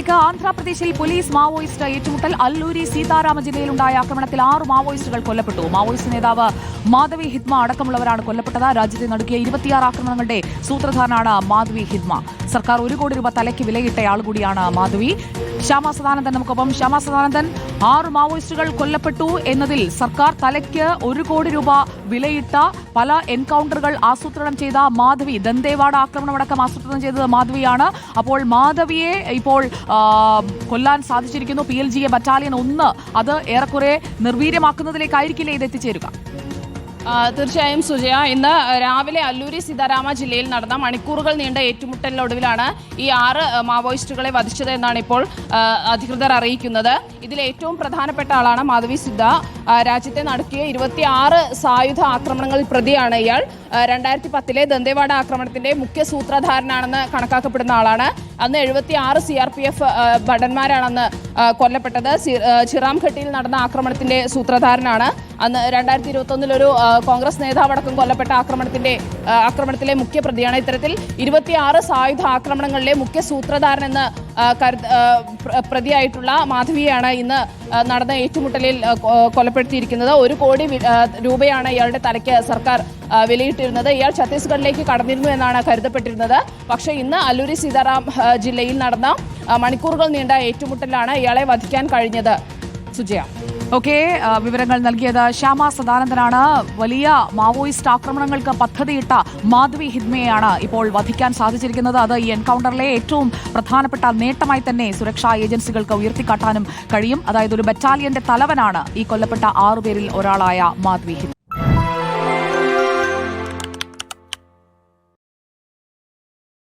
വാർത്തകളിലേക്ക് ആന്ധ്രാപ്രദേശിൽ police Maoist ഏറ്റുമുട്ടൽ. അല്ലൂരി സീതാരാമ ജില്ലയിലുണ്ടായ ആക്രമണത്തിൽ ആറ് മാവോയിസ്റ്റുകൾ കൊല്ലപ്പെട്ടു. മാവോയിസ്റ്റ് നേതാവ് മാധവി ഹിദ്മ അടക്കമുള്ളവരാണ് കൊല്ലപ്പെട്ടത്. രാജ്യത്തെ നടുക്കിയ ഇരുപത്തിയാറ് ആക്രമണങ്ങളുടെ സൂത്രധാരനാണ് മാധവി ഹിദ്മ. സർക്കാർ ഒരു കോടി രൂപ തലയ്ക്ക് വിലയിട്ടയാൾ കൂടിയാണ് മാധവി. ശ്യാമ സദാനന്ദൻ നമുക്കൊപ്പം. ശ്യാമ സദാനന്ദൻ ആറ് മാവോയിസ്റ്റുകൾ കൊല്ലപ്പെട്ടു എന്നതിൽ സർക്കാർ തലയ്ക്ക് ഒരു കോടി രൂപ വിലയിട്ട പല എൻകൗണ്ടറുകൾ ആസൂത്രണം ചെയ്ത മാധവി. ദന്തേവാഡ ആക്രമണമടക്കം ആസൂത്രണം ചെയ്തത് മാധവിയാണ്. അപ്പോൾ മാധവിയെ ഇപ്പോൾ കൊല്ലാൻ സാധിച്ചിരിക്കുന്നു. P L G A battalion ഒന്ന്. അത് ഏറെക്കുറെ നിർവീര്യമാക്കുന്നതിലേക്കായിരിക്കില്ലേ ഇത് എത്തിച്ചേരുക? തീർച്ചയായും സുജയ ഇന്ന് രാവിലെ അല്ലൂരി സീതാരാമ ജില്ലയിൽ നടന്ന മണിക്കൂറുകൾ നീണ്ട ഏറ്റുമുട്ടലിനൊടുവിലാണ് ഈ ആറ് മാവോയിസ്റ്റുകളെ വധിച്ചത് എന്നാണ് ഇപ്പോൾ അധികൃതർ അറിയിക്കുന്നത്. ഇതിൽ ഏറ്റവും പ്രധാനപ്പെട്ട ആളാണ് മാധവി സിദ്ധ. രാജ്യത്തെ നടത്തിയ ഇരുപത്തി ആറ് സായുധ ആക്രമണങ്ങളിൽ പ്രതിയാണ് ഇയാൾ. രണ്ടായിരത്തി പത്തിലെ ദന്തേവാഡ ആക്രമണത്തിന്റെ മുഖ്യ സൂത്രധാരനാണെന്ന് കണക്കാക്കപ്പെടുന്ന ആളാണ്. അന്ന് എഴുപത്തി ആറ് സി ആർ പി എഫ് ഭടന്മാരാണെന്ന് കൊല്ലപ്പെട്ടത്. ചിറാംഘട്ടിയിൽ നടന്ന ആക്രമണത്തിന്റെ സൂത്രധാരനാണ്. അന്ന് രണ്ടായിരത്തി ഇരുപത്തി ഒരു കോൺഗ്രസ് നേതാവടക്കം കൊല്ലപ്പെട്ട ആക്രമണത്തിന്റെ ആക്രമണത്തിലെ മുഖ്യ പ്രതിയാണ് ഇത്തരത്തിൽ. ഇരുപത്തിയാറ് സായുധ ആക്രമണങ്ങളിലെ മുഖ്യ സൂത്രധാരൻ എന്ന് കരുത പ്രതിയായിട്ടുള്ള മാധവിയാണ് ഇന്ന് നടന്ന ഏറ്റുമുട്ടലിൽ കൊലപ്പെടുത്തിയിരിക്കുന്നത്. ഒരു കോടി രൂപയാണ് ഇയാളുടെ തലയ്ക്ക് സർക്കാർ വിലയിട്ടിരുന്നത്. ഇയാൾ ഛത്തീസ്ഗഡിലേക്ക് കടന്നിരുന്നു എന്നാണ് കരുതപ്പെട്ടിരുന്നത്. പക്ഷേ ഇന്ന് അല്ലൂരി സീതാറാം ജില്ലയിൽ നടന്ന മണിക്കൂറുകൾ നീണ്ട ഏറ്റുമുട്ടലാണ് ഇയാളെ വധിക്കാൻ കഴിഞ്ഞത്. സുജയ. ഓക്കെ വിവരങ്ങൾ നൽകിയത് ശ്യാമ സദാനന്ദനാണ്. വലിയ മാവോയിസ്റ്റ് ആക്രമണങ്ങൾക്ക് പദ്ധതിയിട്ട മാധവി ഹിദ്മയെയാണ് ഇപ്പോൾ വധിക്കാൻ സാധിച്ചിരിക്കുന്നത്. അത് ഈ എൻകൗണ്ടറിലെ ഏറ്റവും പ്രധാനപ്പെട്ട നേട്ടമായി തന്നെ സുരക്ഷാ ഏജൻസികൾക്ക് ഉയർത്തിക്കാട്ടാനും കഴിയും. അതായത് ഒരു ബറ്റാലിയന്റെ തലവനാണ് ഈ കൊല്ലപ്പെട്ട ആറുപേരിൽ ഒരാളായ മാധവി ഹിദ്മ.